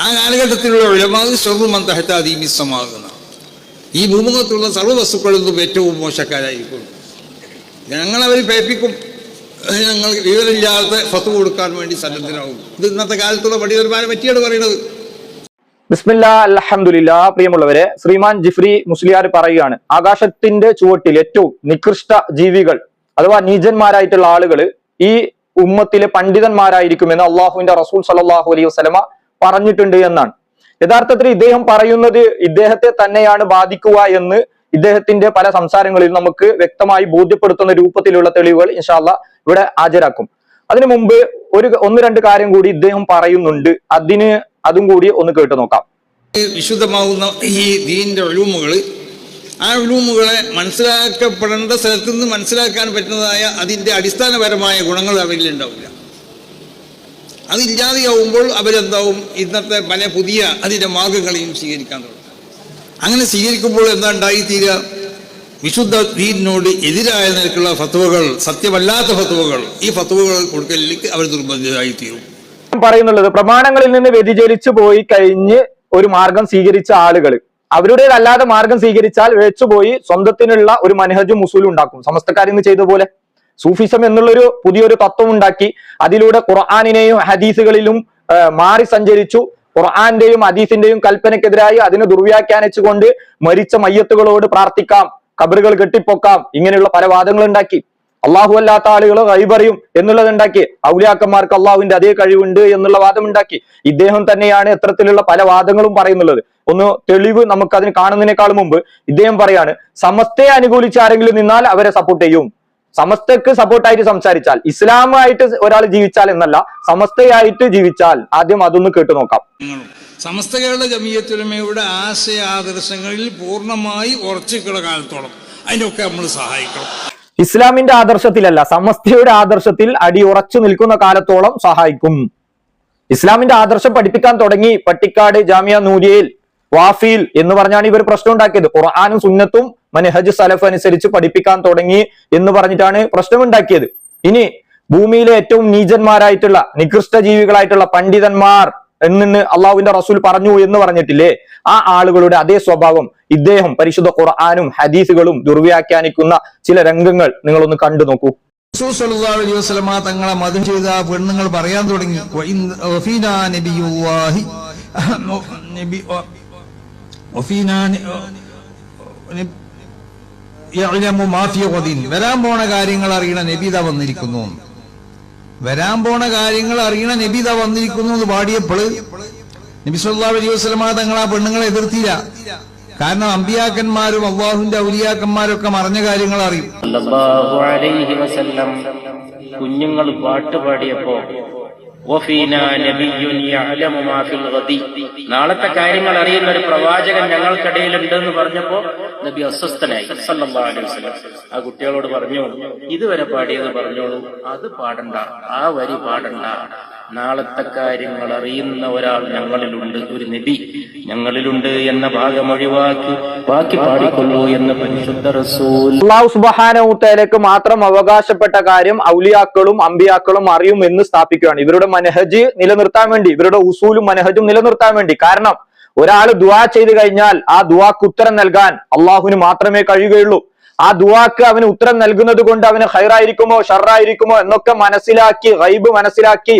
ആ കാലഘട്ടത്തിലുള്ള ഉലമാവ് സ്വർമ്മന്തഹത്താദീമിസമാകുന്ന ഈ ഭൂമുഖത്തുള്ള സർവ വസ്തുക്കളിൽ നിന്നും ഏറ്റവും മോശക്കാരായിരിക്കും ഞങ്ങളവർ പേപ്പിക്കും. ഞങ്ങൾ വിവരമില്ലാതെ ഫത്ത് കൊടുക്കാൻ വേണ്ടി സന്നദ്ധനാവും ഇത് ഇന്നത്തെ കാലത്തുള്ള പടിയന്മാരെ പറ്റിയാണ് പറയുന്നത്? ബിസ്മില്ല അലഹമുല്ല പ്രിയമുള്ളവരെ ശ്രീമാൻ ജിഫ്രി മുസ്ലിയാർ പറയുകയാണ് ആകാശത്തിന്റെ ചുവട്ടിൽ ഏറ്റവും നികൃഷ്ട ജീവികൾ അഥവാ നീചന്മാരായിട്ടുള്ള ആളുകൾ ഈ ഉമ്മത്തിലെ പണ്ഡിതന്മാരായിരിക്കുമെന്ന് അള്ളാഹുവിന്റെ റസൂൽ സലാഹു അലൈഹി വസ്ലമ പറഞ്ഞിട്ടുണ്ട് എന്നാണ്. യഥാർത്ഥത്തിൽ ഇദ്ദേഹം പറയുന്നത് ഇദ്ദേഹത്തെ തന്നെയാണ് ബാധിക്കുക എന്ന് ഇദ്ദേഹത്തിന്റെ പല സംസാരങ്ങളിൽ നമുക്ക് വ്യക്തമായി ബോധ്യപ്പെടുത്തുന്ന രൂപത്തിലുള്ള തെളിവുകൾ ഇൻഷാല്ല ഇവിടെ ഹാജരാക്കും. അതിനു മുമ്പ് ഒരു ഒന്ന് രണ്ട് കാര്യം കൂടി ഇദ്ദേഹം പറയുന്നുണ്ട്. അതിന് അതും കൂടി ഒന്ന് കേട്ടു നോക്കാം. ഈ വിശുദ്ധമാവുന്ന ഈ ദീനിന്റെ ഒഴിവുകൾ ആ ഒഴിവുകളെ മനസ്സിലാക്കപ്പെടേണ്ട സ്ഥലത്ത് നിന്ന് മനസ്സിലാക്കാൻ പറ്റുന്നതായ അതിന്റെ അടിസ്ഥാനപരമായ ഗുണങ്ങൾ അവരിൽ ഉണ്ടാവില്ല അതില്ലാതെയാവുമ്പോൾ അവരെന്താവും? ഇന്നത്തെ പല പുതിയ അതിന്റെ മാർഗങ്ങളെയും സ്വീകരിക്കാൻ തുടങ്ങും. അങ്ങനെ സ്വീകരിക്കുമ്പോൾ എന്താ ഉണ്ടായിത്തീരുക വിശുദ്ധ ദീനിനോട് എതിരായ നിലക്കുള്ള ഫത്തുവകൾ സത്യമല്ലാത്ത ഫത്തുവകൾ ഈ ഫത്തുവകൾ കൊടുക്കലിലേക്ക് അവർ നിർബന്ധിതായിത്തീരും പറയുന്നുള്ളത് പ്രമാണങ്ങളിൽ നിന്ന് വ്യതിചലിച്ചു പോയി കഴിഞ്ഞ് ഒരു മാർഗം സ്വീകരിച്ച ആളുകൾ അവരുടേതല്ലാതെ മാർഗം സ്വീകരിച്ചാൽ വെച്ചുപോയി സ്വന്തത്തിനുള്ള ഒരു മനഹജും മുസൂലും ഉണ്ടാക്കും. സമസ്തക്കാരിന്ന് ചെയ്ത പോലെ സൂഫിസം എന്നുള്ളൊരു പുതിയൊരു തത്വം ഉണ്ടാക്കി അതിലൂടെ ഖുർആാനിനെയും ഹദീസുകളിലും മാറി സഞ്ചരിച്ചു. ഖുർആാന്റെയും ഹദീസിന്റെയും കൽപ്പനക്കെതിരായി അതിനെ ദുർവ്യാഖ്യാനിച്ചുകൊണ്ട് മരിച്ച മയ്യത്തുകളോട് പ്രാർത്ഥിക്കാം കബറുകൾ കെട്ടിപ്പൊക്കാം ഇങ്ങനെയുള്ള പല വാദങ്ങൾ ഉണ്ടാക്കി അള്ളാഹു അല്ലാത്ത ആളുകൾ കൈപറിയും എന്നുള്ളത് ഉണ്ടാക്കി ഔലിയാക്കന്മാർക്ക് അള്ളാഹുവിന്റെ അതേ കഴിവുണ്ട് എന്നുള്ള വാദം ഉണ്ടാക്കി ഇദ്ദേഹം തന്നെയാണ് എത്രത്തിലുള്ള പല വാദങ്ങളും പറയുന്നുള്ളത്. ഒന്ന് തെളിവ് നമുക്ക് അതിന് കാണുന്നതിനേക്കാൾ മുമ്പ് ഇദ്ദേഹം പറയാണ് സമസ്തയെ അനുകൂലിച്ച് ആരെങ്കിലും നിന്നാൽ അവരെ സപ്പോർട്ട് ചെയ്യും. സമസ്തക്ക് സപ്പോർട്ടായിട്ട് സംസാരിച്ചാൽ ഇസ്ലാമായിട്ട് ഒരാൾ ജീവിച്ചാൽ എന്നല്ല സമസ്തയായിട്ട് ജീവിച്ചാൽ ആദ്യം അതൊന്ന് കേട്ടു നോക്കാം. സമസ്ത കേരള ജമീയത്തുലമയുടെ ആശയ ആദർശങ്ങളിൽ പൂർണമായി ഉറച്ചിക്കുള്ള കാലത്തോളം അതിനൊക്കെ നമ്മൾ സഹായിക്കണം. ഇസ്ലാമിന്റെ ആദർശത്തിലല്ല സമസ്തയുടെ ആദർശത്തിൽ അടി ഉറച്ചു നിൽക്കുന്ന കാലത്തോളം സഹായിക്കും. ഇസ്ലാമിന്റെ ആദർശം പഠിപ്പിക്കാൻ തുടങ്ങി പട്ടിക്കാട് ജാമിയ നൂരിയയിൽ വാഫിയിൽ എന്ന് പറഞ്ഞാണ് ഇവർ പ്രശ്നം ഉണ്ടാക്കിയത്. ഖുർആാനും സുന്നത്തും മനഹജ് സലഫ് അനുസരിച്ച് പഠിപ്പിക്കാൻ തുടങ്ങി എന്ന് പറഞ്ഞിട്ടാണ് പ്രശ്നമുണ്ടാക്കിയത്. ഇനി ഭൂമിയിലെ ഏറ്റവും നീചന്മാരായിട്ടുള്ള നികൃഷ്ട ജീവികളായിട്ടുള്ള പണ്ഡിതന്മാർ എന്ന് അള്ളാഹുവിന്റെ റസൂൽ പറഞ്ഞു എന്ന് പറഞ്ഞിട്ടില്ലേ? ആ ആളുകളുടെ അതേ സ്വഭാവം ഇദ്ദേഹം പരിശുദ്ധ ഖുർആാനും ഹദീസുകളും ദുർവ്യാഖ്യാനിക്കുന്ന ചില രംഗങ്ങൾ നിങ്ങളൊന്ന് കണ്ടു നോക്കൂ. വസല്ലമ തങ്ങളെ മതം ചെയ്ത പെണ്ണുങ്ങൾ പറയാൻ തുടങ്ങി. വരാൻ പോണ കാര്യങ്ങൾ അറിയണ നബിത വന്നിരിക്കുന്നു. വരാൻ പോണ കാര്യങ്ങൾ അറിയണ നബിത വന്നിരിക്കുന്നു എന്ന് പാടിയപ്പോൾ നബി സല്ലല്ലാഹു അലൈഹി തങ്ങൾ ആ പെണ്ണുങ്ങളെ എതിർത്തില്ല. കാരണം അമ്പിയാക്കന്മാരും അള്ളാഹുവിന്റെ ഔലിയാക്കന്മാരും ഒക്കെ മറഞ്ഞ കാര്യങ്ങൾ അറിയും. കുഞ്ഞുങ്ങൾ പാട്ട് പാടിയപ്പോ നാളത്തെ കാര്യങ്ങൾ അറിയുന്ന ഒരു പ്രവാചകൻ ഞങ്ങൾക്കിടയിലുണ്ട് എന്ന് പറഞ്ഞപ്പോ നബി അസ്വസ്ഥനായി. ആ കുട്ടികളോട് പറഞ്ഞോളൂ ഇതുവരെ പാടിയെന്ന് പറഞ്ഞോളൂ അത് പാടണ്ട ആ വരി പാടണ്ട. നാളത്തെ കാര്യങ്ങൾ അറിയുന്ന ഒരാൾ ഞങ്ങളിലുണ്ട് ഒരു നബി ഞങ്ങളിലുണ്ട് എന്ന ഭാഗം ഒഴിവാക്കി ബാക്കി പാടിക്കൊള്ളൂ എന്ന് പരിശുദ്ധ റസൂൽ അള്ളാഹു സുബഹാനൂത്തേലേക്ക് മാത്രം അവകാശപ്പെട്ട കാര്യം ഔലിയാക്കളും അമ്പിയാക്കളും അറിയും എന്ന് സ്ഥാപിക്കുകയാണ്. ഇവരുടെ മനഹജ് നിലനിർത്താൻ വേണ്ടി ഇവരുടെ ഉസൂലും മനഹജും നിലനിർത്താൻ വേണ്ടി. കാരണം ഒരാൾ ദുവാ ചെയ്തു കഴിഞ്ഞാൽ ആ ദുവാക്ക് ഉത്തരം നൽകാൻ അള്ളാഹുവിന് മാത്രമേ കഴിയുകയുള്ളൂ. ആ ദുവാക്ക് അവന് ഉത്തരം നൽകുന്നത് കൊണ്ട് അവന് ഹൈറായിരിക്കുമോ ഷറായിരിക്കുമോ എന്നൊക്കെ മനസ്സിലാക്കി ഗൈബ് മനസ്സിലാക്കി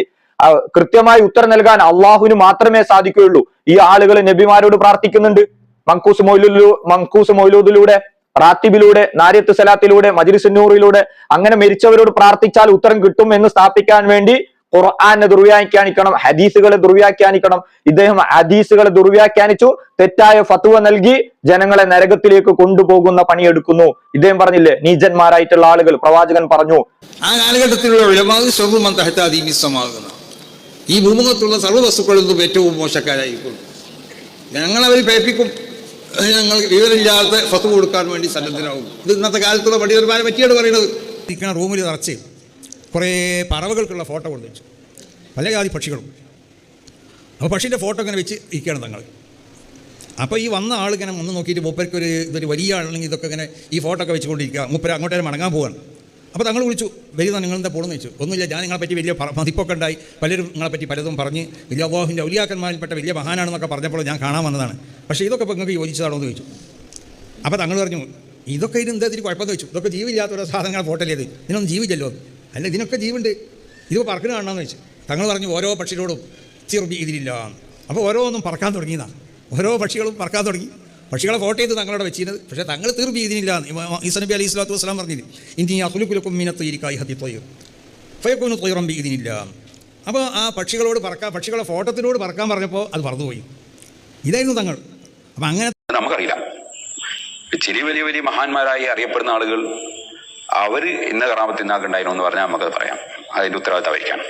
കൃത്യമായി ഉത്തരം നൽകാൻ അള്ളാഹുവിന് മാത്രമേ സാധിക്കുകയുള്ളൂ. ഈ ആളുകൾ നബിമാരോട് പ്രാർത്ഥിക്കുന്നുണ്ട്. മങ്കൂസ് മൊയ്ലു മങ്കൂസ് മൊയ്ലൂദിലൂടെ റാത്തിബിലൂടെ നാര്യത്ത് സലാത്തിലൂടെ മജിലിസുന്നൂറിലൂടെ അങ്ങനെ മരിച്ചവരോട് പ്രാർത്ഥിച്ചാൽ ഉത്തരം കിട്ടും എന്ന് സ്ഥാപിക്കാൻ വേണ്ടി ഖുർആാനെ ദുർവ്യാഖ്യാനിക്കണം ഹദീസുകളെ ദുർവ്യാഖ്യാനിക്കണം. ഇദ്ദേഹം ഹദീസുകളെ ദുർവ്യാഖ്യാനിച്ചു. തെറ്റായ ഫത്വ നൽകി ജനങ്ങളെ നരകത്തിലേക്ക് കൊണ്ടുപോകുന്ന പണിയെടുക്കുന്നു. ഇദ്ദേഹം പറഞ്ഞില്ലേ നീജന്മാരായിട്ടുള്ള ആളുകൾ പ്രവാചകൻ പറഞ്ഞു. ആ കാലഘട്ടത്തിലുള്ള ഈ ഭൂമുഖത്തുള്ള സർവ വസ്തുക്കളിൽ നിന്നും ഏറ്റവും മോശക്കാരായിരിക്കും. ഞങ്ങളവർ പേപ്പിക്കും ഞങ്ങൾ വിവരമില്ലാത്ത ഫത്ത് കൊടുക്കാൻ വേണ്ടി സന്നദ്ധനാവും ഇത് ഇന്നത്തെ കാലത്തുള്ള പടിയന്മാരെ പറ്റിയാണ് പറയുന്നത്. ഇരിക്കണ റൂമിൽ നിറച്ച് കുറേ പറവകൾക്കുള്ള ഫോട്ടോ കൊണ്ട് വെച്ചു പല ജാതി പക്ഷികളും. അപ്പോൾ പക്ഷീന്റെ ഫോട്ടോ ഇങ്ങനെ വെച്ച് ഇരിക്കുകയാണ് തങ്ങൾ അപ്പോൾ ഈ വന്ന ആൾ ഇങ്ങനെ ഒന്ന് നോക്കിയിട്ട് മൂപ്പർക്ക് ഒരു ഇതൊരു വലിയ ആളാണെങ്കിൽ ഇതൊക്കെ ഇങ്ങനെ ഈ ഫോട്ടോ ഒക്കെ വെച്ചുകൊണ്ടിരിക്കുക. മൂപ്പര അങ്ങോട്ടേ മടങ്ങാൻ പോവാണ്. അപ്പോൾ തങ്ങൾ വിളിച്ചു വരിക നിങ്ങളെന്താ പോണെന്ന് ചോദിച്ചു. ഒന്നുമില്ല ഞാൻ നിങ്ങളെ പറ്റി വലിയ മതിപ്പൊക്കെ ഉണ്ടായി. പലരും നിങ്ങളെ പറ്റി പലതും പറഞ്ഞ് വലിയ അള്ളാഹുവിന്റെ ഔലിയാക്കന്മാരിൽപ്പെട്ട വലിയ മഹാനാണെന്നൊക്കെ പറഞ്ഞപ്പോൾ ഞാൻ കാണാൻ വന്നതാണ്. പക്ഷേ ഇതൊക്കെ ഇപ്പോൾ നിങ്ങൾക്ക് യോജിച്ചതാണോ എന്ന് ചോദിച്ചു. അപ്പോൾ തങ്ങൾ പറഞ്ഞു ഇതൊക്കെ ഇതിന് എന്താ ഇതിന് കുഴപ്പമെന്ന് വെച്ചു ഇതൊക്കെ ജീവില്ലാത്ത ഓരോ സാധനങ്ങൾ ഫോട്ടല്ലേ ഇത്. ഇതിനൊന്നും ജീവില്ലല്ലോ അല്ല ഇതിനൊക്കെ ജീവുണ്ട് ഇതിപ്പോൾ പറക്കുന്ന കാണണമെന്ന് വെച്ചു തങ്ങൾ പറഞ്ഞു ഓരോ പക്ഷികളോടും ചെറുബി ഇതിലില്ല അപ്പോൾ ഓരോന്നും പറക്കാൻ തുടങ്ങിയതാണ് ഓരോ പക്ഷികളും പറക്കാൻ തുടങ്ങി. പക്ഷികളെ ഫോട്ടോ ചെയ്ത് തങ്ങളോട് വെച്ചിരുന്നത്. പക്ഷേ തങ്ങൾ തീർപ്പ് ഇതിനില്ല ഈസനബി അലൈഹി സ്വലാത്തു വസ്സലാം പറഞ്ഞില്ലേ ഇന്ത്യ അഹുലുക്കുലക്കും മീനത്തൊയിരിക്കായി ഹത്തി തൊയ്യും ഫയക്കൊന്ന് തൊയ്റമ്പി ഇതിനില്ല അപ്പോൾ ആ പക്ഷികളോട് പറക്കാൻ പക്ഷികളെ ഫോട്ടത്തിനോട് പറക്കാൻ പറഞ്ഞപ്പോൾ അത് പറന്നുപോയി ഇതായിരുന്നു തങ്ങൾ. അപ്പം അങ്ങനെ നമുക്കറിയില്ല. ചെറിയ വലിയ വലിയ മഹാന്മാരായി അറിയപ്പെടുന്ന ആളുകൾ അവർ ഇന്ന കറാമത്ത് ഇന്നാക്കുണ്ടായിരുന്നു എന്ന് പറഞ്ഞാൽ നമുക്കത് പറയാം. അതിന്റെ ഉത്തരവാദിത്തം വഹിക്കാം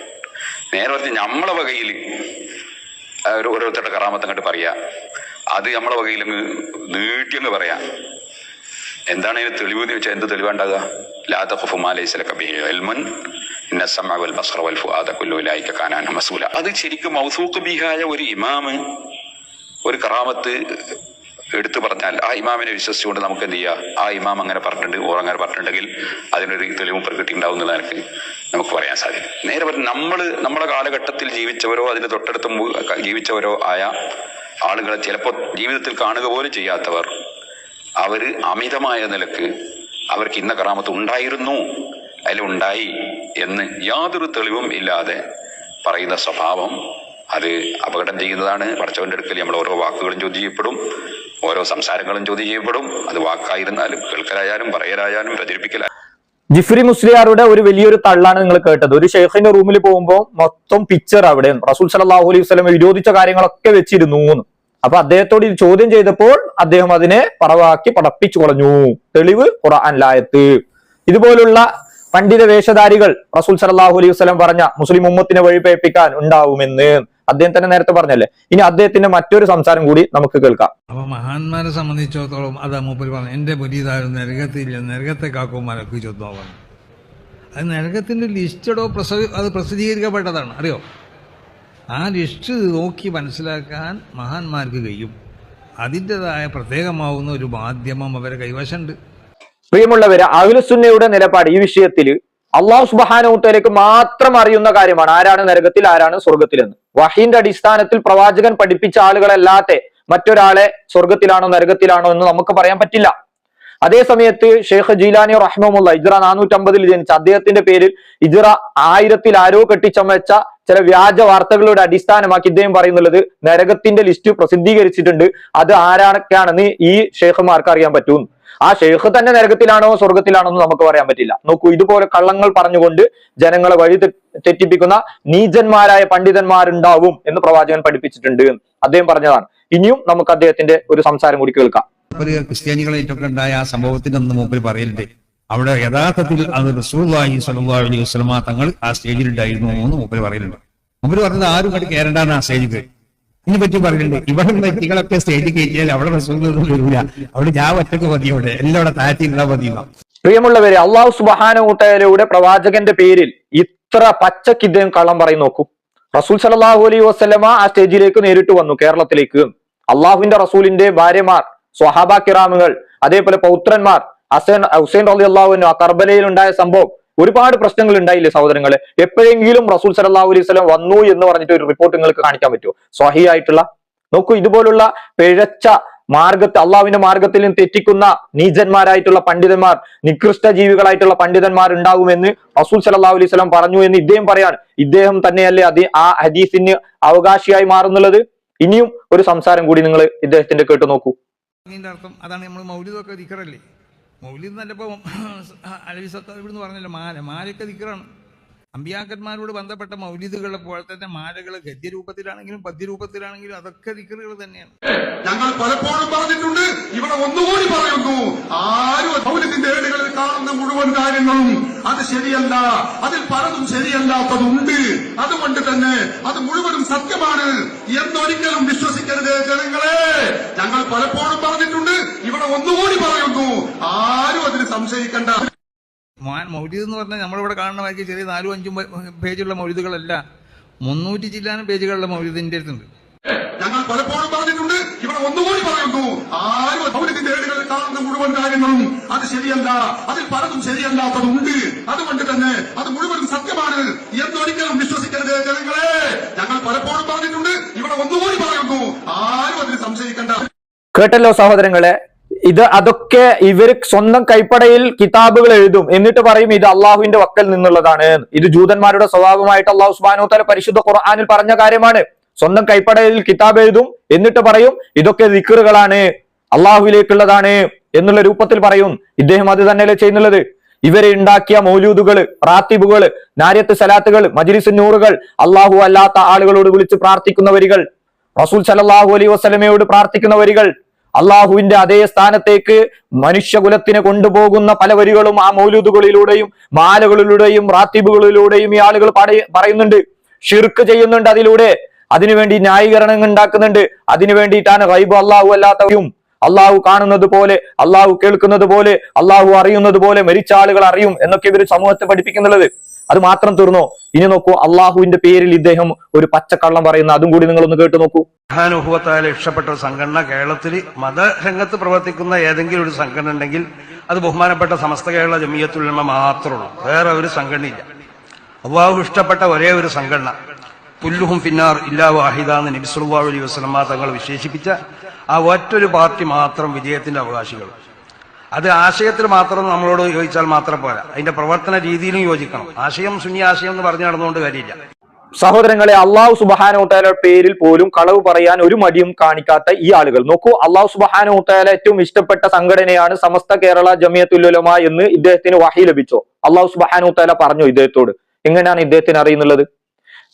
നേരെ പറഞ്ഞ് നമ്മളെ വകയിൽ ഓരോരുത്തരുടെ കറാമത്ത് അങ്ങോട്ട് പറയാ. അത് നമ്മളെ വകയിൽ നീട്ടിയങ്ങ് പറയാം. എന്താണ് ഇതിന് തെളിവ് എന്ന് വെച്ചാൽ എന്ത് തെളിവുണ്ടാകുക അത് ശരിക്കും മൗസൂഖ് ബിഹായ ഒരു ഇമാമ് ഒരു കറാമത്ത് എടുത്തു പറഞ്ഞാൽ ആ ഇമാമിനെ വിശ്വസിച്ചുകൊണ്ട് നമുക്ക് എന്ത് ചെയ്യാം? ആ ഇമാം അങ്ങനെ പറഞ്ഞിട്ടുണ്ട് ഓർ അങ്ങനെ പറഞ്ഞിട്ടുണ്ടെങ്കിൽ അതിനൊരു തെളിവും പ്രകൃതിണ്ടാവും എന്നുള്ള നിനക്ക് നമുക്ക് പറയാൻ സാധിക്കും. നേരെ പറഞ്ഞു നമ്മൾ നമ്മുടെ കാലഘട്ടത്തിൽ ജീവിച്ചവരോ അതിന് തൊട്ടടുത്ത് ജീവിച്ചവരോ ആയ ആളുകളെ ചിലപ്പോൾ ജീവിതത്തിൽ കാണുക പോലും ചെയ്യാത്തവർ അവർ അമിതമായ നിലയ്ക്ക് അവർക്ക് ഇന്ന കറാമത്ത് ഉണ്ടായിരുന്നു അതിലുണ്ടായി എന്ന് യാതൊരു തെളിവും ഇല്ലാതെ പറയുന്ന സ്വഭാവം അത് അപകടം ചെയ്യുന്നതാണ്. പടച്ചവന്റെ അടുക്കൽ നമ്മൾ ഓരോ വാക്കുകളും ചോദ്യം ചെയ്യപ്പെടും ഓരോ സംസാരങ്ങളും ചോദ്യം ചെയ്യപ്പെടും. അത് വാക്കായിരുന്നാലും കേൾക്കലായാലും പറയലായാലും പ്രചരിപ്പിക്കലായാലും ജിഫ്രി മുസ്ലിയാരുടെ ഒരു വലിയൊരു തള്ളാണ് നിങ്ങൾ കേട്ടത്. ഒരു ഷെയ്ഖിന്റെ റൂമിൽ പോകുമ്പോൾ മൊത്തം പിക്ചർ അവിടെ റസൂൽ സലാഹു അലൈഹി വസ്ലം വിരോധിച്ച കാര്യങ്ങളൊക്കെ വെച്ചിരുന്നു. അപ്പൊ അദ്ദേഹത്തോട് ഇത് ചോദ്യം ചെയ്തപ്പോൾ അദ്ദേഹം അതിനെ പറവാക്കി പടപ്പിച്ചു കളഞ്ഞു. തെളിവ് ഖുർആൻ ലായത്ത്. ഇതുപോലുള്ള പണ്ഡിത വേഷധാരികൾ റസൂൽ സലാഹു അലൈഹി വസ്ലം പറഞ്ഞ മുസ്ലിം ഉമ്മത്തിനെ വഴിപേപ്പിക്കാൻ ഉണ്ടാവുമെന്ന്. അദ്ദേഹം തന്നെ നേരത്തെ പറഞ്ഞല്ലേ? ഇനി അദ്ദേഹത്തിന്റെ മറ്റൊരു സംസാരം കൂടി നമുക്ക് കേൾക്കാം. അപ്പൊ മഹാന്മാരെ സംബന്ധിച്ചിടത്തോളം അതാ മൂപ്പര് പറഞ്ഞു എന്റെ പുതിയതാരും നരകത്തില്ല. നരകത്തെ കാക്കുമാരൊക്കെ പറഞ്ഞു അത് നരകത്തിന്റെ ലിസ്റ്റഡോ പ്രസവി അത് പ്രസിദ്ധീകരിക്കപ്പെട്ടതാണ്. അറിയോ? ആ ലിസ്റ്റ് നോക്കി മനസ്സിലാക്കാൻ മഹാന്മാർക്ക് കഴിയും. അതിന്റെതായ പ്രത്യേകമാവുന്ന ഒരു മാധ്യമം അവരെ കൈവശമുണ്ട്. പ്രിയമുള്ളവര് അഖിലസുന്നയുടെ നിലപാട് ഈ വിഷയത്തിൽ അള്ളാഹു സുബാനൂത്തലേക്ക് മാത്രം അറിയുന്ന കാര്യമാണ് ആരാണ് നരകത്തിൽ ആരാണ് സ്വർഗത്തിലെന്ന് വഹീന്റെ അടിസ്ഥാനത്തിൽ പ്രവാചകൻ പഠിപ്പിച്ച ആളുകളല്ലാത്ത മറ്റൊരാളെ സ്വർഗത്തിലാണോ നരകത്തിലാണോ എന്ന് നമുക്ക് പറയാൻ പറ്റില്ല. അതേ സമയത്ത് ഷെയ്ഖ് ജീലാനി റഹ്മുള്ള ഇജ്ര നാനൂറ്റമ്പതിൽ ജനിച്ച അദ്ദേഹത്തിന്റെ പേരിൽ ഇജ്ര ആയിരത്തിൽ ആരോ കെട്ടിച്ചമച്ച ചില വ്യാജ വാർത്തകളുടെ അടിസ്ഥാനമാക്കി ഇദ്ദേഹം പറയുന്നുള്ളത് നരകത്തിന്റെ ലിസ്റ്റ് പ്രസിദ്ധീകരിച്ചിട്ടുണ്ട്. അത് ആരാണൊക്കെയാണെന്ന് ഈ ഷെയ്ഖുമാർക്ക് അറിയാൻ പറ്റും. ആ ഷെയ്ഖ് തന്നെ നരകത്തിലാണോ സ്വർഗത്തിലാണോ എന്ന് നമുക്ക് പറയാൻ പറ്റില്ല. നോക്കൂ ഇതുപോലെ കള്ളങ്ങൾ പറഞ്ഞുകൊണ്ട് ജനങ്ങളെ വഴി തെറ്റിപ്പിക്കുന്ന നീചന്മാരായ പണ്ഡിതന്മാരുണ്ടാവും എന്ന് പ്രവാചകൻ പഠിപ്പിച്ചിട്ടുണ്ട്. അദ്ദേഹം പറഞ്ഞതാണ്. ഇനിയും നമുക്ക് അദ്ദേഹത്തിന്റെ ഒരു സംസാരം കൂടി കേൾക്കാം. ഒരു ക്രിസ്ത്യാനികളായിട്ടൊക്കെ ഉണ്ടായ ആ സംഭവത്തിന്റെ മൂപ്പര് പറയലുണ്ട് അവിടെ യഥാർത്ഥത്തിൽ അത് റസൂള്ളി സലഹ് അലൈഹി വസ്ലമ തങ്ങൾ ആ സ്റ്റേജിൽ ഉണ്ടായിരുന്നു എന്ന് മൂപ്പര് പറയുന്നുണ്ട്. മൂപ്പര് പറഞ്ഞത് ആരും കണ്ട് കയറേണ്ടാണ് ആ സ്റ്റേജിൽ ഇതിനെ പറ്റി പറയുന്നുണ്ട്. ഇവിടെ വ്യക്തികളൊക്കെ സ്റ്റേജിൽ കയറ്റിയാൽ അവിടെ റസൂലൊന്നും വരില്ല അവിടെ ഞാൻ ഒറ്റയ്ക്ക് മതി അവിടെ. എല്ലാം അവിടെ താഴ്ത്തിയിരുന്നാ മതി എന്നാ. പ്രിയമുള്ളവരെ അള്ളാഹു സുബാനൂട്ടയിലൂടെ പ്രവാചകന്റെ പേരിൽ ഇത്ര പച്ചക്ക് ഇദ്ദേഹം കള്ളം പറയും നോക്കൂ. റസൂൽ സലാഹു അലൈഹി വസ്ലമ ആ സ്റ്റേജിലേക്ക് നേരിട്ട് വന്നു കേരളത്തിലേക്ക്. അള്ളാഹുവിന്റെ റസൂലിന്റെ ഭാര്യമാർ സ്വഹാബ കിറാമുകൾ അതേപോലെ പൗത്രന്മാർ ഹസൻ ഹുസൈൻ അലി അള്ളാഹുവിനു ആ കർബലയിൽ ഉണ്ടായ സംഭവം ഒരുപാട് പ്രശ്നങ്ങൾ ഉണ്ടായില്ലേ സഹോദരങ്ങളെ? എപ്പോഴെങ്കിലും റസൂൽ സലാഹു അലൈഹി സ്വലം വന്നു എന്ന് പറഞ്ഞിട്ട് ഒരു റിപ്പോർട്ട് നിങ്ങൾക്ക് കാണിക്കാൻ പറ്റുമോ? സ്വഹി ആയിട്ടുള്ള നോക്കൂ ഇതുപോലുള്ള പിഴച്ച മാർഗത്തെ അള്ളാഹുവിന്റെ മാർഗത്തിൽ നിന്ന് തെറ്റിക്കുന്ന നീചന്മാരായിട്ടുള്ള പണ്ഡിതന്മാർ നികൃഷ്ട ജീവികളായിട്ടുള്ള പണ്ഡിതന്മാർ ഉണ്ടാകുമെന്ന് റസൂൽ സലാഹു അലൈഹി സ്വലം പറഞ്ഞു എന്ന് ഇദ്ദേഹം പറയാണ്. ഇദ്ദേഹം തന്നെയല്ലേ അത് ആ ഹദീസിന് അവകാശിയായി മാറുന്നുള്ളത്? ഇനിയും ഒരു സംസാരം കൂടി നിങ്ങൾ ഇദ്ദേഹത്തിന്റെ കേട്ടു നോക്കൂ. അർത്ഥം അതാണ് നമ്മൾ മൗലിതൊക്കെ മൗലിദ് എന്നല്ലപ്പോ അലവി സത്താർ ഇവിടുന്ന് പറഞ്ഞല്ലോ മാല മാലയൊക്കെ ദിക്കറാണ് അമ്പിയാക്കന്മാരോട് ബന്ധപ്പെട്ട മൗലിദുകളെ പോലെ തന്നെ മാലകൾ ഗദ്യരൂപത്തിലാണെങ്കിലും പദ്യരൂപത്തിലാണെങ്കിലും അതൊക്കെ ദിക്കറുകൾ തന്നെയാണ്. ഞങ്ങൾ പലപ്പോഴും പറഞ്ഞിട്ടുണ്ട് ഇവിടെ ഒന്നുകൂടി പറയുന്നു ആരും മൗലികത്തിന്റെ ഏടുകളിൽ കാണുന്ന മുഴുവൻ കാര്യങ്ങളും അത് ശരിയല്ല അതിൽ പലതും ശരിയല്ലാത്തതുണ്ട്. അതുകൊണ്ട് തന്നെ അത് മുഴുവനും സത്യമാണ് എന്നൊരിക്കലും വിശ്വസിക്കരുത് ജനങ്ങളെ. ഞങ്ങൾ പലപ്പോഴും പറഞ്ഞിട്ടുണ്ട് ഇവിടെ ഒന്നുകൂടി പറയുന്നു. ആരും അതിന് സംശയിക്കണ്ട. മാൻ മൗലിദ് എന്ന് പറഞ്ഞാൽ നമ്മളിവിടെ കാണുന്ന മാതിരി ചെറിയ നാലും അഞ്ചും പേജുള്ള മൗലിദുകളല്ല. മുന്നൂറ്റി ചില്ലാനും പേജുകളുള്ള മൗലിദിന്റെ അടുത്തുണ്ട്. ഞങ്ങൾ പലപ്പോഴും പറഞ്ഞിട്ടുണ്ട്. ഇവിടെ ഒന്നുകൂടി പറയുന്നു. ആരും ഏടുകളിൽ കാണുന്ന മുഴുവൻ കാര്യങ്ങളും അത് ശരിയല്ല. അതിൽ പലതും ശരിയല്ലാത്തതുണ്ട്. അതുകൊണ്ട് തന്നെ അത് മുഴുവനും സത്യമാണ് എന്നൊരിക്കലും വിശ്വസിക്കരുത് ജനങ്ങളെ. ഞങ്ങൾ പലപ്പോഴും പറഞ്ഞിട്ടുണ്ട്. ഇവിടെ ഒന്നുകൂടി പറയുന്നു. ആരും അതിന് സംശയിക്കേണ്ട. കേട്ടല്ലോ സഹോദരങ്ങളെ ഇത് അതൊക്കെ ഇവർ സ്വന്തം കൈപ്പടയിൽ കിതാബുകൾ എഴുതും. എന്നിട്ട് പറയും ഇത് അള്ളാഹുവിന്റെ വക്കൽ നിന്നുള്ളതാണ്. ഇത് ജൂതന്മാരുടെ സ്വഭാവമായിട്ട് അള്ളാഹു സുബാനോ തല പരിശുദ്ധ ഖുർആാനിൽ പറഞ്ഞ കാര്യമാണ്. സ്വന്തം കൈപ്പടയിൽ കിതാബ് എഴുതും എന്നിട്ട് പറയും ഇതൊക്കെ ദിക്കറുകളാണ് അള്ളാഹുവിലേക്കുള്ളതാണ് എന്നുള്ള രൂപത്തിൽ പറയും. ഇദ്ദേഹം അത് തന്നെയല്ലേ ചെയ്യുന്നുള്ളത്? ഇവരെ ഉണ്ടാക്കിയ മൗലൂദുകൾ റാത്തിബുകൾ നാര്യത്ത് സലാത്തുകൾ മജിലിസ് നൂറുകൾ അള്ളാഹു അല്ലാത്ത ആളുകളോട് വിളിച്ച് പ്രാർത്ഥിക്കുന്ന വരികൾ റസൂൽ സലല്ലാഹു അലൈ വസ്ലമയോട് പ്രാർത്ഥിക്കുന്ന വരികൾ അള്ളാഹുവിന്റെ അതേ സ്ഥാനത്തേക്ക് മനുഷ്യകുലത്തിനെ കൊണ്ടുപോകുന്ന പല വരികളും ആ മൗലൂദുകളിലൂടെയും മാലകളിലൂടെയും റാത്തിബുകളിലൂടെയും ഈ ആളുകൾ പറയുന്നുണ്ട്. ഷിർക്ക് ചെയ്യുന്നുണ്ട് അതിലൂടെ. അതിനുവേണ്ടി ന്യായീകരണം ഉണ്ടാക്കുന്നുണ്ട്. അതിനു വേണ്ടിയിട്ടാണ് റൈബ് അള്ളാഹു അല്ലാത്തവയും അള്ളാഹു കാണുന്നത് പോലെ അള്ളാഹു കേൾക്കുന്നത് പോലെ അള്ളാഹു അറിയുന്നത് പോലെ മരിച്ച ആളുകൾ അറിയും എന്നൊക്കെ ഇവർ സമൂഹത്തെ പഠിപ്പിക്കുന്നുള്ളത്. അത് മാത്രം തീർന്നോ? ഇനി നോക്കൂ അള്ളാഹുവിന്റെ പേരിൽ ഇദ്ദേഹം ഒരു പച്ചക്കള്ളം പറയുന്ന അതും കൂടി നിങ്ങൾ ഒന്ന് കേട്ടു നോക്കൂ. മഹാനുഭവത്താൽ ഇഷ്ടപ്പെട്ട സംഘടന കേരളത്തിൽ മതരംഗത്ത് പ്രവർത്തിക്കുന്ന ഏതെങ്കിലും ഒരു സംഘടന ഉണ്ടെങ്കിൽ അത് ബഹുമാനപ്പെട്ട സമസ്ത കേരള ജമിയത്തുലമ മാത്രമേ ഉള്ളൂ. വേറെ ഒരു സംഘടനയില്ല അള്ളാഹു ഇഷ്ടപ്പെട്ട ഒരേ ഒരു സംഘടന. പുല്ലുഹും ഫിന്നാർ ഇല്ലാ വാഹിദ എന്ന് നബിസുല്ലാ അലൈഹി വസ്ലമ തങ്ങൾ വിശേഷിപ്പിച്ച ആ ഒറ്റൊരു പാർട്ടി മാത്രം വിജയത്തിന്റെ അവകാശികൾ. അത് ആശയത്തിൽ മാത്രം നമ്മളോട് യോജിച്ചാൽ മാത്രം പോരാ. അതിന്റെ പ്രവർത്തന രീതിയിലും യോജിക്കണം. ആശയം സുന്നി ആശയം എന്ന് പറഞ്ഞു നടന്നുകൊണ്ട് കാര്യമില്ല. സഹോദരങ്ങളെ അള്ളാഹു സുബാനോത്താല പേരിൽ പോലും കളവ് പറയാൻ ഒരു മടിയും കാണിക്കാത്ത ഈ ആളുകൾ. നോക്കൂ അള്ളാഹു സുബാനോത്താല ഏറ്റവും ഇഷ്ടപ്പെട്ട സംഘടനയാണ് സമസ്ത കേരള ജമിയത്തുല്ലുലമ എന്ന് ഇദ്ദേഹത്തിന് വഹി ലഭിച്ചോ? അള്ളാഹു സുബാനോത്താല പറഞ്ഞു ഇദ്ദേഹത്തോട്. എങ്ങനെയാണ് ഇദ്ദേഹത്തിന് അറിയുന്നുള്ളത്?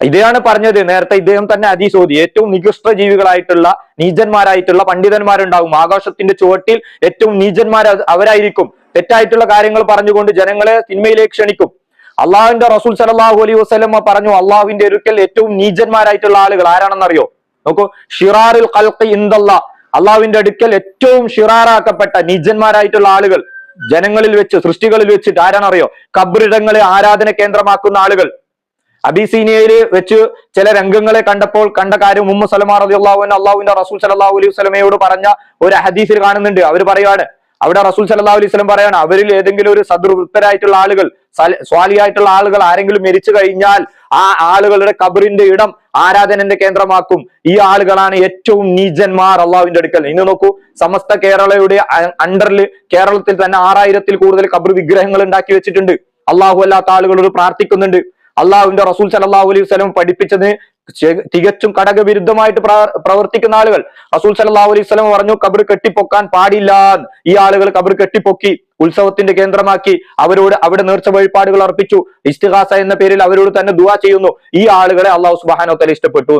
ഇതാണ് പറഞ്ഞത് നേരത്തെ ഇദ്ദേഹം തന്നെ അതിശോധി ഏറ്റവും നികൃഷ്ട ജീവികളായിട്ടുള്ള നീചന്മാരായിട്ടുള്ള പണ്ഡിതന്മാരുണ്ടാവും. ആകാശത്തിന്റെ ചുവട്ടിൽ ഏറ്റവും നീചന്മാർ അവരായിരിക്കും. തെറ്റായിട്ടുള്ള കാര്യങ്ങൾ പറഞ്ഞുകൊണ്ട് ജനങ്ങളെ തിന്മയിലേക്ക് ക്ഷണിക്കും. അള്ളാഹുവിന്റെ റസൂൽ സലാഹു അലൈഹി വസ്ലമ പറഞ്ഞു അള്ളാഹുവിന്റെ ഒരുക്കൽ ഏറ്റവും നീചന്മാരായിട്ടുള്ള ആളുകൾ ആരാണെന്നറിയോ? നോക്കൂ. ഷിറാറിൽ കൽക്ക് ഇന്ദല്ല അള്ളാഹുവിന്റെ അടുക്കൽ ഏറ്റവും ഷിറാറാക്കപ്പെട്ട നീജന്മാരായിട്ടുള്ള ആളുകൾ ജനങ്ങളിൽ വെച്ച് സൃഷ്ടികളിൽ വെച്ചിട്ട് ആരാണറിയോ കബറിടങ്ങളെ ആരാധന കേന്ദ്രമാക്കുന്ന ആളുകൾ. അബിസീനിയയിൽ വെച്ച് ചില രംഗങ്ങളെ കണ്ടപ്പോൾ കണ്ട കാര്യം ഉമ്മു സലമാർ അലി അള്ളാഹു അള്ളാഹുവിന്റെ റസൂൽ സലാഹു അലൈഹി സ്വലമയോട് പറഞ്ഞ ഒരു ഹദീസിൽ കാണുന്നുണ്ട്. അവർ പറയുകയാണ് അവിടെ റസൂൽ സലാഹു അലൈഹി സ്വലം പറയാണ് അവരിൽ ഏതെങ്കിലും ഒരു സദൃവൃത്തരായിട്ടുള്ള ആളുകൾ സ്വാലിയായിട്ടുള്ള ആളുകൾ ആരെങ്കിലും മരിച്ചു കഴിഞ്ഞാൽ ആ ആളുകളുടെ കബറിന്റെ ഇടം ആരാധനന്റെ കേന്ദ്രമാക്കും. ഈ ആളുകളാണ് ഏറ്റവും നീചന്മാർ അള്ളാഹുവിന്റെ അടുക്കൽ. ഇന്ന് നോക്കൂ സമസ്ത കേരളയുടെ അണ്ടറിൽ കേരളത്തിൽ തന്നെ ആറായിരത്തിൽ കൂടുതൽ കബർ വിഗ്രഹങ്ങൾ ഉണ്ടാക്കി വെച്ചിട്ടുണ്ട്. അള്ളാഹു അല്ലാത്ത ആളുകളോട് പ്രാർത്ഥിക്കുന്നുണ്ട്. അള്ളാഹുവിന്റെ റസൂൽ സലഹു അലൈഹി വസല്ലം പഠിപ്പിച്ചത് തികച്ചും വിരുദ്ധമായിട്ട് പ്രവർത്തിക്കുന്ന ആളുകൾ. റസൂൽ സലഹു അലൈഹി വസല്ലം പറഞ്ഞു കബർ കെട്ടിപ്പൊക്കാൻ പാടില്ല ഈ ആളുകൾ കബർ കെട്ടിപ്പൊക്കി ഉത്സവത്തിന്റെ കേന്ദ്രമാക്കി അവരോട് അവിടെ നേർച്ച വഴിപാടുകൾ അർപ്പിച്ചു. ഇസ്തിഹാസ എന്ന പേരിൽ അവരോട് തന്നെ ദുവാ ചെയ്യുന്നു. ഈ ആളുകളെ അള്ളാഹു സുബാനോ തല ഇഷ്ടപ്പെട്ടു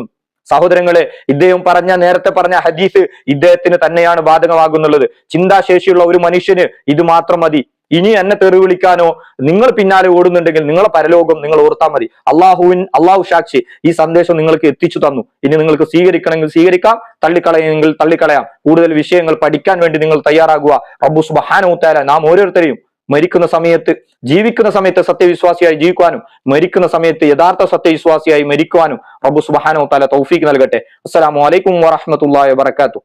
സഹോദരങ്ങളെ ഇദ്ദേഹം പറഞ്ഞ നേരത്തെ പറഞ്ഞ ഹദീസ് ഇദ്ദേഹത്തിന് തന്നെയാണ് ബാധകമാകുന്നുള്ളത്. ചിന്താശേഷിയുള്ള ഒരു മനുഷ്യന് ഇത് മാത്രം മതി. ഇനി എന്നെ തെറി വിളിക്കാനോ നിങ്ങൾ പിന്നാലെ ഓടുന്നുണ്ടെങ്കിൽ നിങ്ങളെ പരലോകം നിങ്ങൾ ഓർത്താൽ മതി. അള്ളാഹുവിൻ അള്ളാഹു സാക്ഷി ഈ സന്ദേശം നിങ്ങൾക്ക് എത്തിച്ചു തന്നു. ഇനി നിങ്ങൾക്ക് സ്വീകരിക്കണമെങ്കിൽ സ്വീകരിക്കാം തള്ളിക്കളയെങ്കിൽ തള്ളിക്കളയാം. കൂടുതൽ വിഷയങ്ങൾ പഠിക്കാൻ വേണ്ടി നിങ്ങൾ തയ്യാറാകുക. റബ്ബു സുബഹാനൂത്താല നാം ഓരോരുത്തരെയും മരിക്കുന്ന സമയത്ത് ജീവിക്കുന്ന സമയത്ത് സത്യവിശ്വാസിയായി ജീവിക്കുവാനും മരിക്കുന്ന സമയത്ത് യഥാർത്ഥ സത്യവിശ്വാസിയായി മരിക്കുവാനും റബ്ബു സുബഹാനോ തല തൗഫീഖ് നൽകട്ടെ. അസ്സലാമു അലൈക്കും വറഹമത്തുള്ളാഹി വബറകാതുഹു.